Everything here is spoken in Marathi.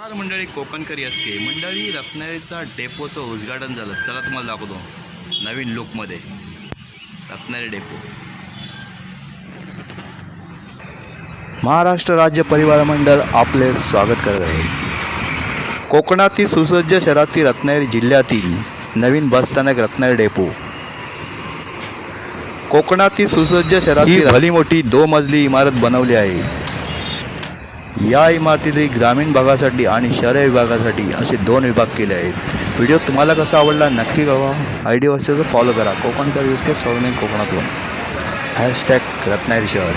नमस्कार मंडळी कोकणकरी असते. मंडळी रत्नागिरीचा डेपोचं उद्घाटन झालं. चला तुम्हाला दाखवतो. नवीन लुकमध्ये रत्नागिरी डेपो. महाराष्ट्र राज्य परिवार मंडळ आपले स्वागत करत आहे. कोकणातील सुसज्ज शहरातील रत्नागिरी जिल्ह्यातील नवीन बसस्थानक रत्नागिरी डेपो. कोकणातील सुसज्ज शहरातील भली मोठी दो मजली इमारत बनवली आहे. या इमारतीतील ग्रामीण भागासाठी आणि शहरी विभागासाठी असे दोन विभाग केले आहेत. व्हिडिओ तुम्हाला कसा आवडला नक्की कळवा. आय डी फॉलो करा. कोकण सर्व्हिस के सौरमेन कोकणातून. हॅशटॅग रत्नागिरी शहर.